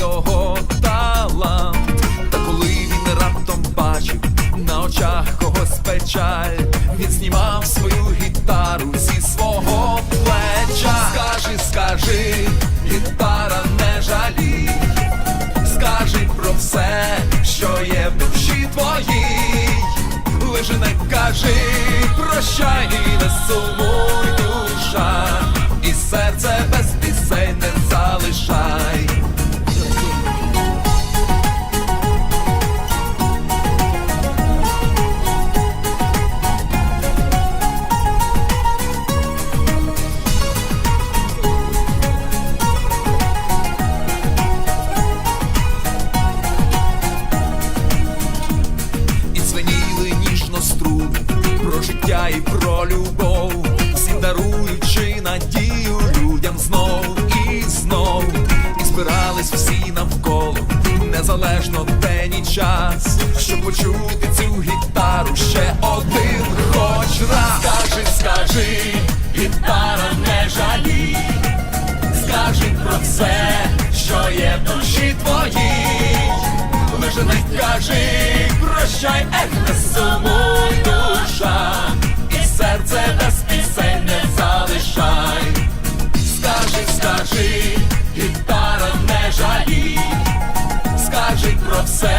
його талант. Та коли він раптом бачив на очах когось печаль, він знімав свою гітару зі свого плеча. Скажи, скажи, гітара не жалій. Скажи про все, що є в душі твоїй. Лише не кажи, прощай і не сумуй душа, і серце без пісень не залишай. Незалежно день і час, щоб почути цю гітару ще один хоч раз. Скажи, скажи, гітара не жалій. Скажи про все, що є в душі твоїй. Лише не кажи, прощай, ех, не сумуй душа, і серце без пісень не залишай. Скажи, скажи, гітара не жалій. Про все,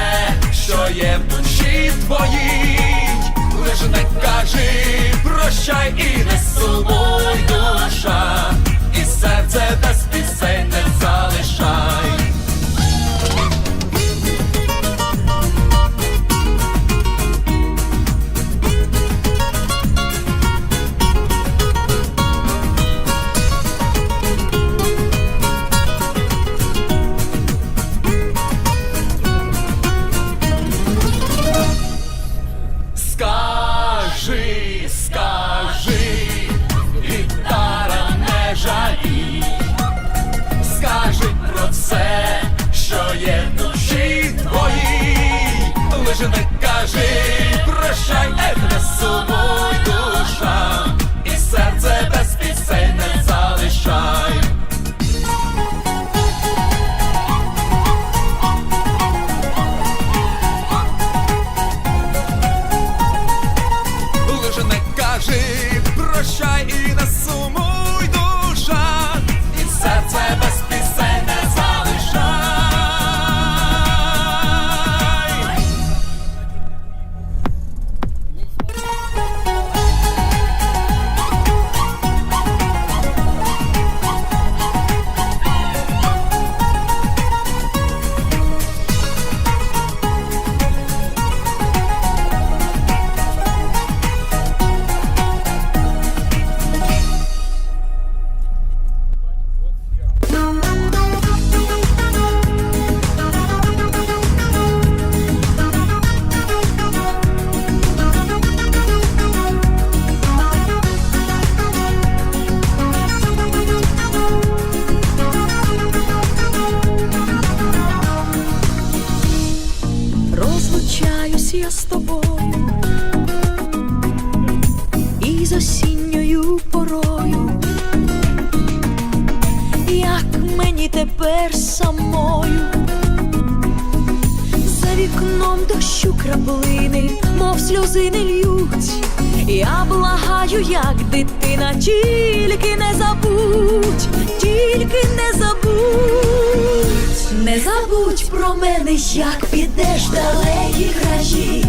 що є в душі твоїй. лиш не кажи, прощай і не сумуй душа, і серце без Не кажи, прощай, ех, не тепер самою, за вікном дощу краплини, мов сльози не лють. Я благаю, як дитина, тільки не забудь, тільки не забудь, не забудь про мене, як підеш далекі краї,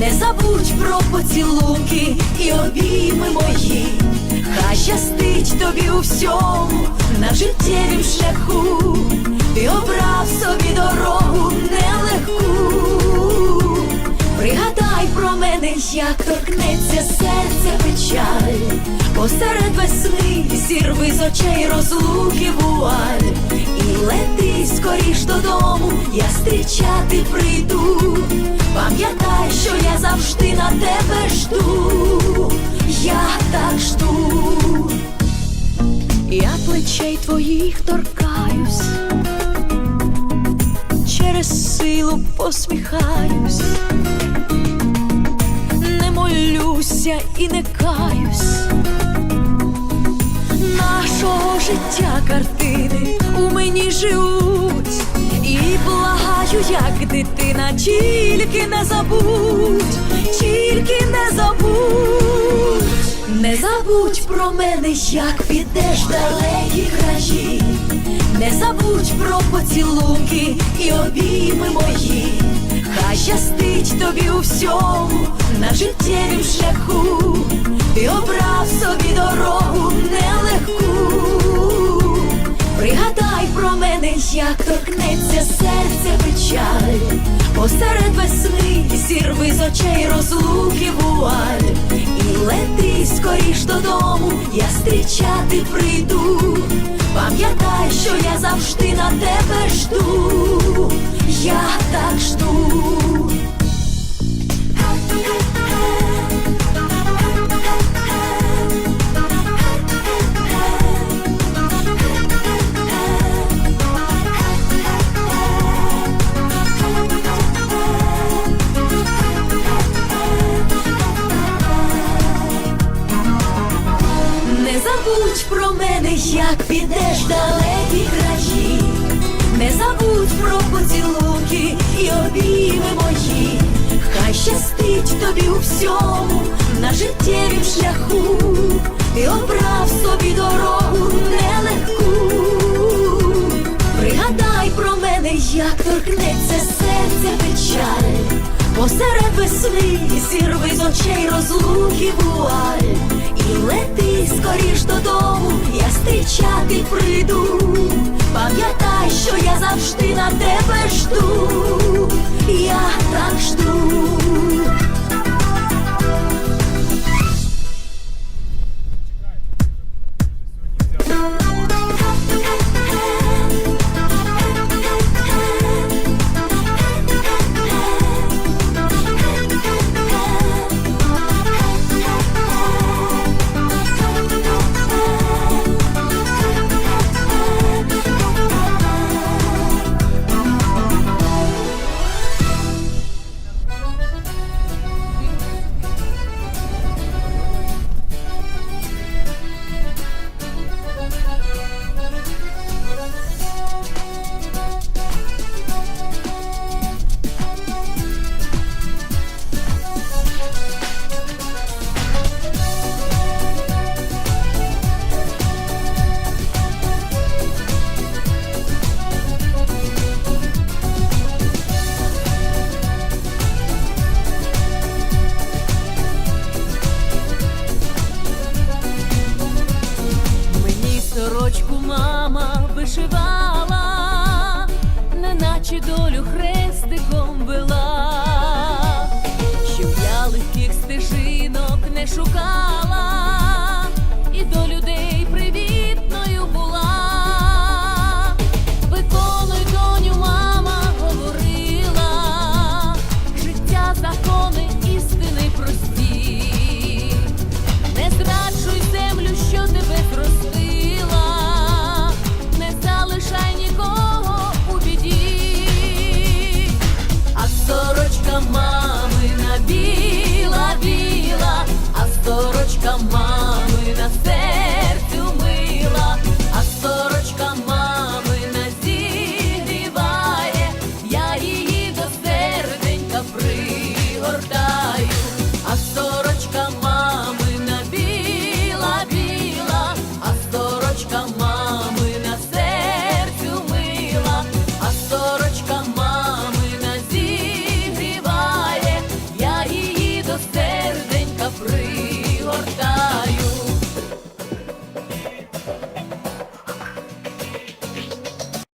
не забудь про поцілунки і обійми мої, хай щастить тобі у всьому на життєвім шляху, ти обрав собі дорогу нелегку. Пригадай про мене, як торкнеться серце печаль, посеред весни зірви з очей розлуки вуаль, і лети скоріш додому, я зустрічати прийду. Пам'ятай, що я завжди на тебе жду, твоїх торкаюсь, через силу посміхаюсь, не молюся і не каюсь, нашого життя картини у мені живуть. І благаю, як дитина, тільки не забудь, тільки не забудь, не забудь про мене, як підеш далекі краї, не забудь про поцілунки і обійми мої. Хай щастить тобі у всьому на життєвім шляху, ти обрав собі дорогу нелегку. Пригадай про мене, як торкнеться серце печаль, посеред весни зірви з очей розлуки вуаль, і лети скоріш додому, я зустрічати прийду. Пам'ятай, що я завжди на тебе жду, я так жду. Забудь про мене, як підеш далекі краї, не забудь про поцілунки і обійми мої, хай щастить тобі у всьому на життєвім шляху, ти обрав собі дорогу нелегку. Пригадай про мене, як торкнеться печаль, посеред весни зірви з очей розлуки вуаль, і лети скоріш додому, я зустрічати прийду. Пам'ятай, що я завжди на тебе жду,